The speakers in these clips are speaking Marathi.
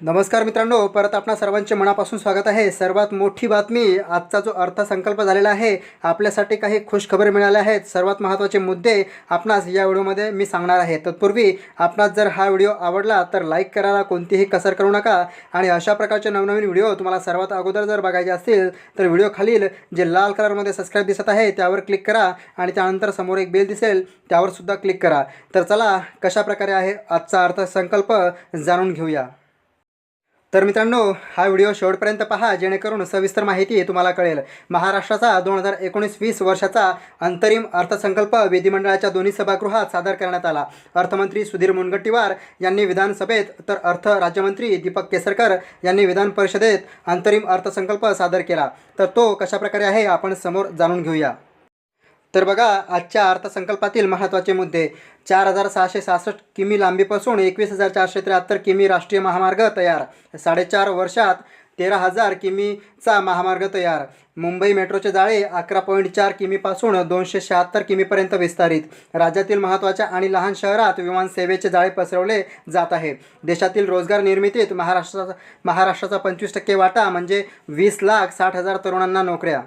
नमस्कार मित्रांनो परत आपणा सर्वांचे मनापासून स्वागत आहे. सर्वात मोठी बातमी आजचा जो अर्थसंकल्प झालेला आहे आपल्यासाठी काही खुशखबर मिळाल्या आहेत. सर्वात महत्त्वाचे मुद्दे आपणास या व्हिडिओमध्ये मी सांगणार आहे. तत्पूर्वी आपणास जर हा व्हिडिओ आवडला तर लाईक करायला कोणतीही कसर करू नका. आणि अशा प्रकारचे नवनवीन व्हिडिओ तुम्हाला सर्वात अगोदर जर बघायचे असतील तर व्हिडिओ खालील जे लाल कलरमध्ये सबस्क्राईब दिसत आहे त्यावर क्लिक करा. आणि त्यानंतर समोर एक बेल दिसेल त्यावर सुद्धा क्लिक करा. तर चला कशा प्रकारे आहे आजचा अर्थसंकल्प जाणून घेऊया. तर मित्रांनो हा व्हिडिओ शेवटपर्यंत पहा जेणेकरून सविस्तर माहिती तुम्हाला कळेल. महाराष्ट्राचा दोन हजार एकोणीस वीस वर्षाचा अंतरिम अर्थसंकल्प विधिमंडळाच्या दोन्ही सभागृहात सादर करण्यात आला. अर्थमंत्री सुधीर मुनगंटीवार यांनी विधानसभेत तर अर्थ राज्यमंत्री दीपक केसरकर यांनी विधान परिषदेत अंतरिम अर्थसंकल्प सादर केला. तर तो कशाप्रकारे आहे आपण समोर जाणून घेऊया. तर बघा आजच्या अर्थसंकल्पातील महत्त्वाचे मुद्दे. चार हजार सहाशे सहासष्ट किमी लांबीपासून एकवीस हजार चारशे त्र्याहत्तर किमी राष्ट्रीय महामार्ग तयार. साडेचार वर्षात तेरा हजार किमीचा महामार्ग तयार. मुंबई मेट्रोचे जाळे अकरा पॉईंट चार किमीपासून दोनशे शहात्तर किमीपर्यंत विस्तारित. राज्यातील महत्त्वाच्या आणि लहान शहरात विमानसेवेचे जाळे पसरवले जात आहे. देशातील रोजगार निर्मितीत महाराष्ट्राचा महाराष्ट्राचा पंचवीस टक्के वाटा म्हणजे वीस लाख साठ हजार तरुणांना नोकऱ्या.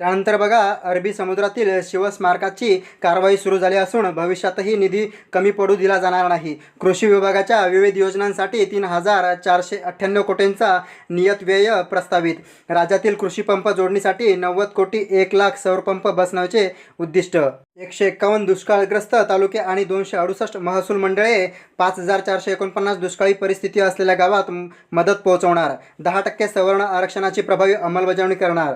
त्यानंतर बघा अरबी समुद्रातील शिवस्मारकाची कारवाई सुरू झाली असून भविष्यातही निधी कमी पडू दिला जाणार नाही. कृषी विभागाच्या विविध योजनांसाठी तीन हजार चारशे अठ्ठ्याण्णव कोटींचा नियत व्यय प्रस्तावित. राज्यातील कृषी पंप जोडणीसाठी नव्वद कोटी एक लाख सौरपंप बसण्याचे उद्दिष्ट. एकशे एक्कावन्न दुष्काळग्रस्त तालुके आणि दोनशे अडुसष्ट महसूल मंडळे पाच हजार चारशे एकोणपन्नास दुष्काळी परिस्थिती असलेल्या गावात मदत पोहोचवणार. दहा टक्के सवर्ण आरक्षणाची प्रभावी अंमलबजावणी करणार.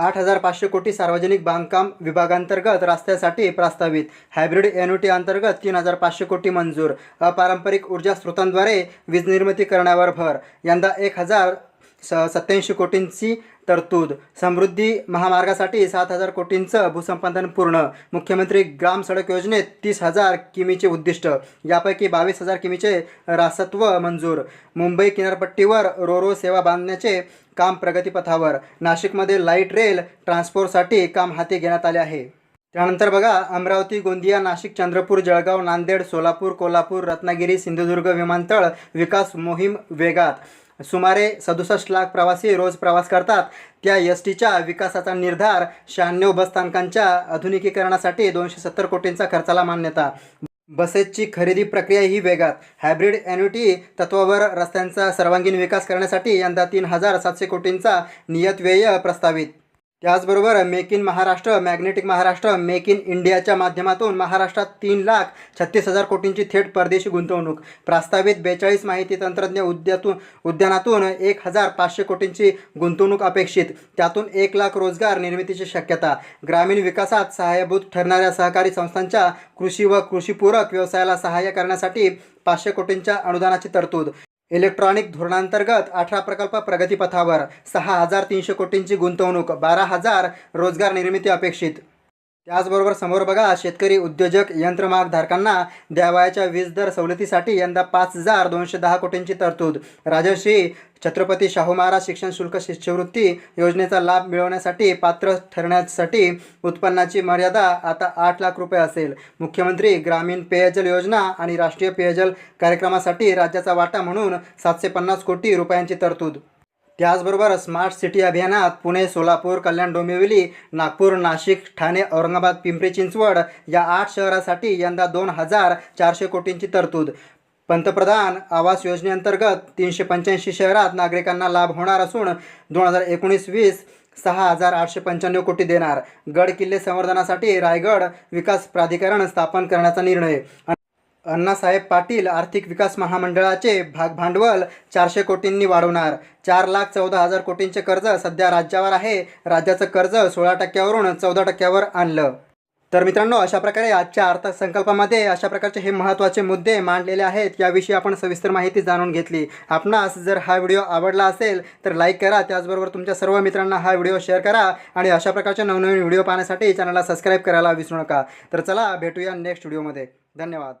आठ हजार पाचशे कोटी सार्वजनिक बांधकाम विभागांतर्गत रस्त्यासाठी प्रस्तावित. हायब्रिड एन्युटी अंतर्गत तीन हजार पाचशे कोटी मंजूर. अपारंपरिक ऊर्जा स्रोतांद्वारे वीज निर्मिती करण्यावर भर. यंदा एक हजार स सत्याऐंशी कोटींची तरतूद. समृद्धी महामार्गासाठी सात हजार कोटींचं भूसंपादन पूर्ण. मुख्यमंत्री ग्राम सडक योजनेत तीस हजार किमीचे उद्दिष्ट. यापैकी बावीस हजार किमीचे रासत्व मंजूर. मुंबई किनारपट्टीवर रोरो सेवा बांधण्याचे काम प्रगतीपथावर. नाशिकमध्ये लाइट रेल ट्रान्सपोर्टसाठी काम हाती घेण्यात आले आहे. त्यानंतर बघा अमरावती गोंदिया नाशिक चंद्रपूर जळगाव नांदेड सोलापूर कोल्हापूर रत्नागिरी सिंधुदुर्ग विमानतळ विकास मोहीम वेगात. सुमारे सदुसष्ट लाख प्रवासी रोज प्रवास करतात. त्या एस टीच्या विकासाचा निर्धार शहाण्णव बसस्थानकांच्या आधुनिकीकरणासाठी दोनशे सत्तर कोटींचा खर्चाला मान्यता. बसेसची खरेदी प्रक्रिया ही वेगात. हायब्रिड एन्युटी तत्वावर रस्त्यांचा सर्वांगीण विकास करण्यासाठी यंदा तीन हजार सातशे कोटींचा नियत व्यय प्रस्तावित. त्याचबरोबर make in Maharashtra magnetic Maharashtra make in इंडियाच्या माध्यमातून महाराष्ट्रात तीन लाख छत्तीस हजार कोटींची थेट परदेशी गुंतवणूक. प्रस्तावित बेचाळीस माहिती तंत्रज्ञ उद्यातून उद्यानातून एक हजार पाचशे कोटींची गुंतवणूक अपेक्षित. त्यातून एक लाख रोजगार निर्मितीची शक्यता. ग्रामीण विकासात सहाय्यभूत ठरणाऱ्या सहकारी संस्थांच्या कृषी व कृषीपूरक व्यवसायाला सहाय्य करण्यासाठी पाचशे कोटींच्या अनुदानाची तरतूद. इलेक्ट्रॉनिक धोरणांतर्गत अठरा प्रकल्प प्रगतीपथावर सहा हजार तीनशे कोटींची गुंतवणूक बारा हजार रोजगार निर्मिती अपेक्षित. त्याचबरोबर समोर बघा शेतकरी उद्योजक यंत्रमागधारकांना द्यावयाच्या वीज दर सवलतीसाठी यंदा पाच हजार दोनशे दहा कोटींची तरतूद. राजश्री छत्रपती शाहू महाराज शिक्षण शुल्क शिष्यवृत्ती योजनेचा लाभ मिळवण्यासाठी पात्र ठरण्यासाठी उत्पन्नाची मर्यादा आता आठ लाख रुपये असेल. मुख्यमंत्री ग्रामीण पेयजल योजना आणि राष्ट्रीय पेयजल कार्यक्रमासाठी राज्याचा वाटा म्हणून सातशे पन्नास कोटी रुपयांची तरतूद. त्याचबरोबर स्मार्ट सिटी अभियानात पुणे सोलापूर कल्याण डोंबिवली नागपूर नाशिक ठाणे औरंगाबाद पिंपरी चिंचवड या आठ शहरासाठी यंदा दोन हजार चारशे कोटींची तरतूद. पंतप्रधान आवास योजनेअंतर्गत तीनशे पंच्याऐंशी शहरात नागरिकांना लाभ होणार असून दोन हजार एकोणीस वीस सहा हजार आठशे पंच्याण्णव कोटी देणार. गड किल्ले संवर्धनासाठी रायगड विकास प्राधिकरण स्थापन करण्याचा निर्णय. अण्णासाहेब पाटील आर्थिक विकास महामंडळाचे भाग भांडवल चारशे कोटींनी वाढवणार. चार लाख चौदा हजार कोटींचे कर्ज सध्या राज्यावर आहे. राज्याचं कर्ज सोळा टक्क्यावरून चौदा टक्क्यावर आणलं. तर मित्रांनो अशा प्रकारे आजच्या अर्थसंकल्पामध्ये अशा प्रकारचे हे महत्त्वाचे मुद्दे मांडलेले आहेत. याविषयी आपण सविस्तर माहिती जाणून घेतली. आपणास जर हा व्हिडिओ आवडला असेल तर लाईक करा. त्याचबरोबर तुमच्या सर्व मित्रांना हा व्हिडिओ शेअर करा आणि अशा प्रकारचे नवनवीन व्हिडिओ पाहण्यासाठी चॅनलला सबस्क्राईब करायला विसरू नका. तर चला भेटूया नेक्स्ट व्हिडिओमध्ये. धन्यवाद.